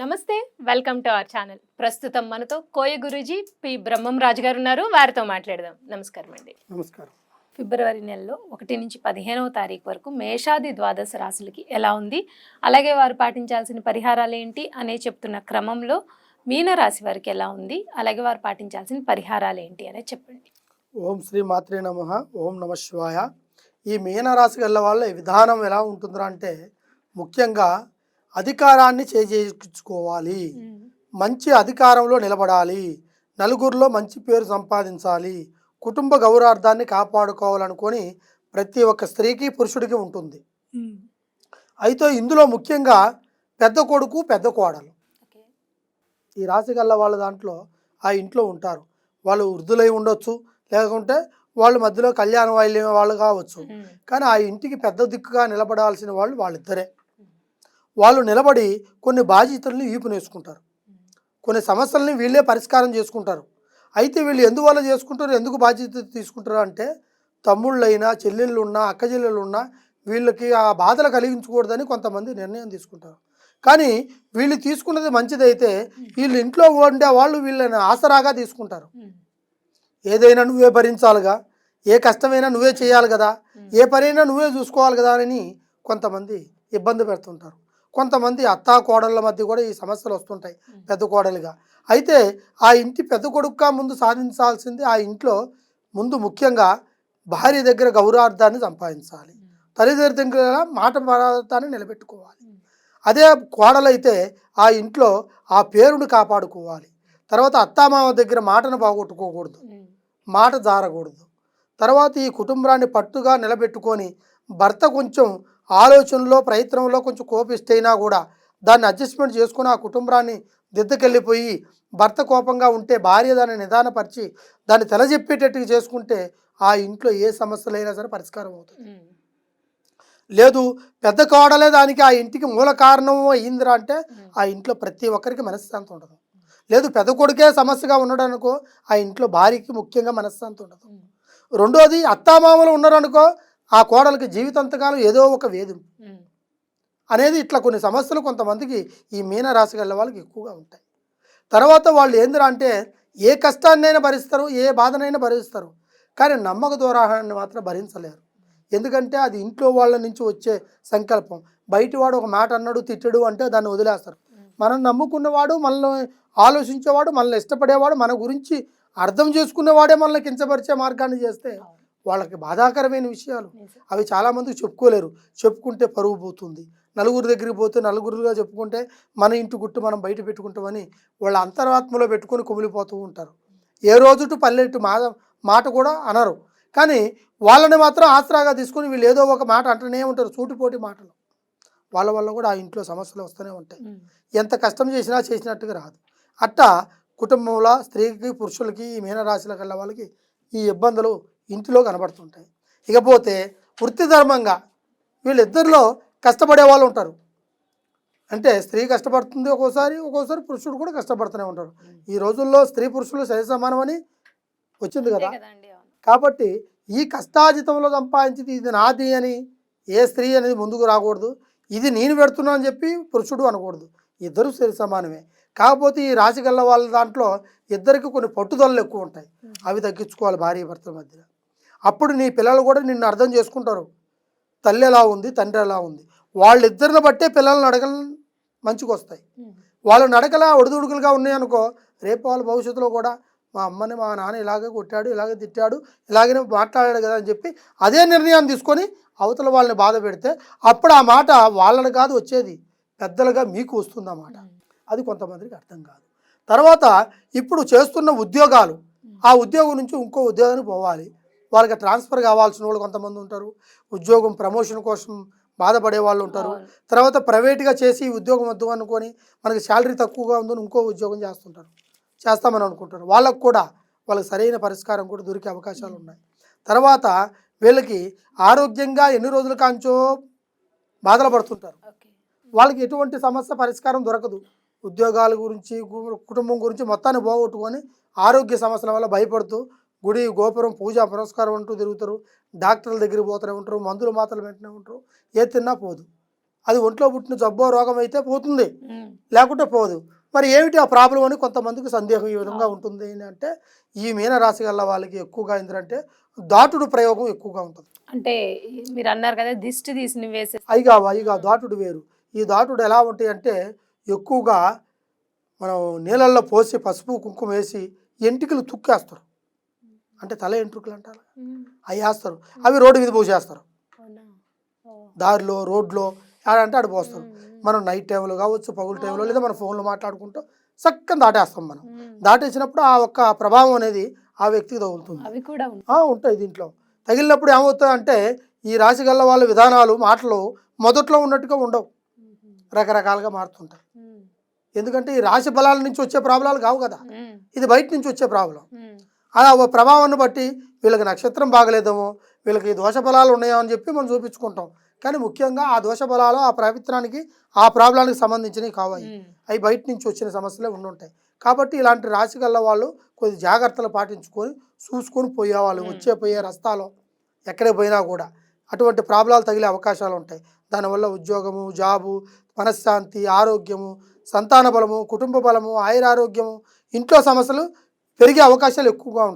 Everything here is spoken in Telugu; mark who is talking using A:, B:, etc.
A: నమస్తే వెల్కమ్ టు అవర్ ఛానల్. ప్రస్తుతం మనతో కోయ గురూజీ పి బ్రహ్మం రాజు గారు ఉన్నారు వారితో మాట్లాడదాం. నమస్కారం అండి.
B: నమస్కారం.
A: ఫిబ్రవరి నెలలో ఒకటి నుంచి పదిహేనవ తారీఖు వరకు మేషాది ద్వాదశ రాశులకి ఎలా ఉంది? అలాగే వారు పాటించాల్సిన పరిహారాలు ఏంటి? అనే చెప్తున్న క్రమంలో మీన రాశి వారికి ఎలా ఉంది? అలాగే వారు పాటించాల్సిన పరిహారాలు ఏంటి? అనేది చెప్పండి.
B: ఓం శ్రీ మాత్రే నమ ఓం నమ శివాయ. ఈ మీనరాశి గల వాళ్ళ విధానం ఎలా ఉంటుందిరా అంటే ముఖ్యంగా అధికారాన్ని చేజేయించుకోవాలి. మంచి అధికారంలో నిలబడాలి. నలుగురిలో మంచి పేరు సంపాదించాలి. కుటుంబ గౌరవార్థాన్ని కాపాడుకోవాలనుకొని ప్రతి ఒక్క స్త్రీకి పురుషుడికి ఉంటుంది. అయితే ఇందులో ముఖ్యంగా పెద్ద కొడుకు పెద్ద కోడలు. ఈ రాశి గల్ల వాళ్ళ దాంట్లో ఆ ఇంట్లో ఉంటారు. వాళ్ళు వృద్ధులై ఉండొచ్చు లేకుంటే వాళ్ళు మధ్యలో కళ్యాణ వైల్యం వాళ్ళు కావచ్చు. కానీ ఆ ఇంటికి పెద్ద దిక్కుగా నిలబడాల్సిన వాళ్ళు వాళ్ళిద్దరే. వాళ్ళు నిలబడి కొన్ని బాధ్యతల్ని ఈపునేసుకుంటారు. కొన్ని సమస్యల్ని వీళ్ళే పరిష్కారం చేసుకుంటారు. అయితే వీళ్ళు ఎందువల్ల చేసుకుంటారు ఎందుకు బాధ్యత తీసుకుంటారు అంటే తమ్ముళ్ళైనా చెల్లెళ్ళు ఉన్నా అక్క చెల్లెళ్ళు ఉన్నా వీళ్ళకి ఆ బాధలు కలిగించకూడదని కొంతమంది నిర్ణయం తీసుకుంటారు. కానీ వీళ్ళు తీసుకున్నది మంచిదైతే వీళ్ళు ఇంట్లో ఉండే వాళ్ళు వీళ్ళని ఆసరాగా తీసుకుంటారు. ఏదైనా నువ్వే భరించాలిగా ఏ కష్టమైనా నువ్వే చేయాలి కదా ఏ పనైనా నువ్వే చూసుకోవాలి కదా అని కొంతమంది ఇబ్బంది పెడుతుంటారు. కొంతమంది అత్తా కోడళ్ళ మధ్య కూడా ఈ సమస్యలు వస్తుంటాయి పెద్ద కోడలుగా. అయితే ఆ ఇంటి పెద్ద కొడుకుగా ముందు సాధించాల్సింది ఆ ఇంట్లో ముందు ముఖ్యంగా భార్య దగ్గర గౌరవార్థాన్ని సంపాదించాలి. తల్లిదండ్రుల దగ్గర మాట పదార్థాన్ని నిలబెట్టుకోవాలి. అదే కోడలైతే ఆ ఇంట్లో ఆ పేరుని కాపాడుకోవాలి. తర్వాత అత్తామామ దగ్గర మాటను పోగొట్టుకోకూడదు. మాట జారకూడదు. తర్వాత ఈ కుటుంబాన్ని పట్టుగా నిలబెట్టుకొని భర్త కొంచెం ఆలోచనలో ప్రయత్నంలో కొంచెం కోపిస్తైనా కూడా దాన్ని అడ్జస్ట్మెంట్ చేసుకుని ఆ కుటుంబాన్ని దిద్దకెళ్ళిపోయి భర్త కోపంగా ఉంటే భార్య దాన్ని నిదానపరిచి దాన్ని తెలజెప్పేటట్టుగా చేసుకుంటే ఆ ఇంట్లో ఏ సమస్యలైనా సరే పరిష్కారం అవుతుంది. లేదు పెద్ద కోడలే దానికి ఆ ఇంటికి మూల కారణం అయ్యిందిరా అంటే ఆ ఇంట్లో ప్రతి ఒక్కరికి మనశ్శాంతి ఉండదు. లేదు పెద్ద కొడుకే సమస్యగా ఉన్నాడు అనుకో ఆ ఇంట్లో భార్యకి ముఖ్యంగా మనశ్శాంతి ఉండదు. రెండోది అత్తామామలు ఉన్నారనుకో ఆ కోడలికి జీవితాంతకాలం ఏదో ఒక వేధింపు అనేది ఇట్లా కొన్ని సమస్యలు కొంతమందికి ఈ మీన రాశి గల వాళ్ళకి ఎక్కువగా ఉంటాయి. తర్వాత వాళ్ళు ఏందిరా అంటే ఏ కష్టాన్నైనా భరిస్తారు ఏ బాధనైనా భరిస్తారు కానీ నమ్మక దూరాహాన్ని మాత్రం భరించలేరు. ఎందుకంటే అది ఇంట్లో వాళ్ళ నుంచి వచ్చే సంకల్పం. బయటి వాడు ఒక మాట అన్నాడు తిట్టడు అంటే దాన్ని వదిలేస్తారు. మనం నమ్ముకున్నవాడు మనల్ని ఆలోచించేవాడు మనల్ని ఇష్టపడేవాడు మన గురించి అర్థం చేసుకునేవాడే మనల్ని కించపరిచే మార్గాన్ని చేస్తే వాళ్ళకి బాధాకరమైన విషయాలు. అవి చాలామందికి చెప్పుకోలేరు. చెప్పుకుంటే పరువు పోతుంది. నలుగురు దగ్గరికి పోతే నలుగురుగా చెప్పుకుంటే మన ఇంటి గుట్టు మనం బయట పెట్టుకుంటామని వాళ్ళ అంతరాత్మలో పెట్టుకొని కుమిలిపోతూ ఉంటారు. ఏ రోజుటు పల్లెట్టు మా మాట కూడా అనరు. కానీ వాళ్ళని మాత్రం ఆసరాగా తీసుకొని వీళ్ళు ఏదో ఒక మాట అంటూనే ఉంటారు. సూటిపోటి మాటలు. వాళ్ళ వల్ల కూడా ఆ ఇంట్లో సమస్యలు వస్తూనే ఉంటాయి. ఎంత కష్టం చేసినా చేసినట్టుగా రాదు. అట్టా కుటుంబంలో స్త్రీకి పురుషులకి ఈ మీనరాశిలో కల్లా వాళ్ళకి ఈ ఇబ్బందులు ఇంటిలో కనబడుతుంటాయి. ఇకపోతే వృత్తి ధర్మంగా వీళ్ళిద్దరిలో కష్టపడే వాళ్ళు ఉంటారు. అంటే స్త్రీ కష్టపడుతుంది ఒక్కోసారి ఒక్కోసారి పురుషుడు కూడా కష్టపడుతూనే ఉంటారు ఈ రోజుల్లో స్త్రీ పురుషులు సరి సమానమని వచ్చింది కదా? కాబట్టి ఈ కష్టాజితంలో సంపాదించింది ఇది నాది అని ఏ స్త్రీ అనేది ముందుకు రాకూడదు. ఇది నేను పెడుతున్నా అని చెప్పి పురుషుడు అనకూడదు. ఇద్దరు సరి సమానమే. కాకపోతే ఈ రాశి గల్ల వాళ్ళ దాంట్లో ఇద్దరికి కొన్ని పట్టుదలలు ఎక్కువ ఉంటాయి. అవి తగ్గించుకోవాలి భార్య భర్తల మధ్య అప్పుడు నీ పిల్లలు కూడా నిన్ను అర్థం చేసుకుంటారు. తల్లి ఎలా ఉంది తండ్రి ఎలా ఉంది. వాళ్ళిద్దరిని బట్టే పిల్లల నడకలు మంచిగా వస్తాయి వాళ్ళ నడకలా ఒడిదుడుకులుగా ఉన్నాయనుకో రేపు వాళ్ళ భవిష్యత్తులో కూడా మా అమ్మని మా నాన్న ఇలాగే కొట్టాడు ఇలాగే తిట్టాడు ఇలాగనే మాట్లాడాడు కదా అని చెప్పి అదే నిర్ణయాన్ని తీసుకొని అవతల వాళ్ళని బాధ పెడితే అప్పుడు ఆ మాట వాళ్ళని కాదు వచ్చేది. పెద్దలుగా మీకు వస్తుంది ఆ మాట అది కొంతమందికి అర్థం కాదు. తర్వాత ఇప్పుడు చేస్తున్న ఉద్యోగాలు ఆ ఉద్యోగం నుంచి ఇంకో ఉద్యోగానికి పోవాలి. వాళ్ళకి ట్రాన్స్ఫర్ కావాల్సిన వాళ్ళు కొంతమంది ఉంటారు. ఉద్యోగం ప్రమోషన్ కోసం బాధపడే వాళ్ళు ఉంటారు. తర్వాత ప్రైవేట్గా చేసి ఉద్యోగం వద్దు అనుకొని మనకి శాలరీ తక్కువగా ఉందని ఇంకో ఉద్యోగం చేస్తుంటారు. చేస్తామని అనుకుంటారు. వాళ్ళకు కూడా వాళ్ళకి సరైన పరిష్కారం కూడా దొరికే అవకాశాలు ఉన్నాయి. తర్వాత వీళ్ళకి ఆరోగ్యంగా ఎన్ని రోజుల కాంచో బాధలు పడుతుంటారు. వాళ్ళకి ఎటువంటి సమస్య పరిష్కారం దొరకదు. ఉద్యోగాల గురించి కుటుంబం గురించి మొత్తాన్ని పోగొట్టుకొని ఆరోగ్య సమస్యల వల్ల భయపడుతూ గుడి గోపురం పూజ పురస్కారం అంటూ తిరుగుతారు. డాక్టర్ల దగ్గరికి పోతూనే ఉంటారు. మందులు మాత్రలు పెట్టినే ఉంటారు. ఏ తిన్నా పోదు. అది ఒంట్లో పుట్టిన జబ్బో రోగం అయితే పోతుంది. లేకుంటే పోదు. మరి ఏమిటి ఆ ప్రాబ్లం అని కొంతమందికి సందేహం ఈ విధంగా ఉంటుంది అని అంటే ఈ మీన రాశి గల వాళ్ళకి ఎక్కువగా ఏంటంటే దాటుడు ప్రయోగం ఎక్కువగా ఉంటుంది.
A: అంటే మీరు అన్నారు కదా దిష్టి తీసి వేసే
B: అయిగా అయిగా దాటుడు వేరు. ఈ దాటుడు ఎలా ఉంటాయి అంటే ఎక్కువగా మనం నీళ్ళల్లో పోసి పసుపు కుంకుమ వేసి ఎంటికలు తుక్కేస్తారు. అంటే తల ఎంట్రుకలు అంటారు అవి వేస్తారు. అవి రోడ్డు మీద పోసేస్తారు. దారిలో రోడ్లో ఆడంటే ఆడ పోస్తారు. మనం నైట్ టైంలో కావచ్చు పగుల టైంలో లేదా మన ఫోన్లో మాట్లాడుకుంటూ చక్కని దాటేస్తాం మనం. దాటేసినప్పుడు ఆ ఒక్క ప్రభావం అనేది ఆ వ్యక్తికి తగులుతుంది. ఉంటాయి. దీంట్లో. తగిలినప్పుడు ఏమవుతుంది అంటే ఈ రాశి గల్ల వాళ్ళ విధానాలు మాటలు మొదట్లో ఉన్నట్టుగా ఉండవు. రకరకాలుగా మారుతుంటాయి. ఎందుకంటే ఈ రాశి బలాల నుంచి వచ్చే ప్రాబ్లాలు కావు కదా. ఇది బయట నుంచి వచ్చే ప్రాబ్లం. ఆ ఓ ప్రభావాన్ని బట్టి వీళ్ళకి నక్షత్రం బాగలేదేమో వీళ్ళకి దోష బలాలు ఉన్నాయో అని చెప్పి మనం చూపించుకుంటాం. కానీ ముఖ్యంగా ఆ దోష బలాలు ఆ ప్రవిత్రానికి ఆ ప్రాబ్లానికి సంబంధించినవి కావాలి. అవి బయట నుంచి వచ్చిన సమస్యలే ఉండుంటాయి. కాబట్టి ఇలాంటి రాశి వాళ్ళు కొద్ది జాగ్రత్తలు పాటించుకొని చూసుకొని పోయేవాళ్ళు. వచ్చే పోయే రస్తాలో ఎక్కడికి పోయినా కూడా అటువంటి ప్రాబ్లాలు తగిలే అవకాశాలు ఉంటాయి. దానివల్ల ఉద్యోగము జాబు మనశ్శాంతి ఆరోగ్యము సంతాన బలము కుటుంబ బలము ఆయురారోగ్యము ఇంట్లో సమస్యలు పెరిగే అవకాశాలు ఎక్కువగా ఉంటాయి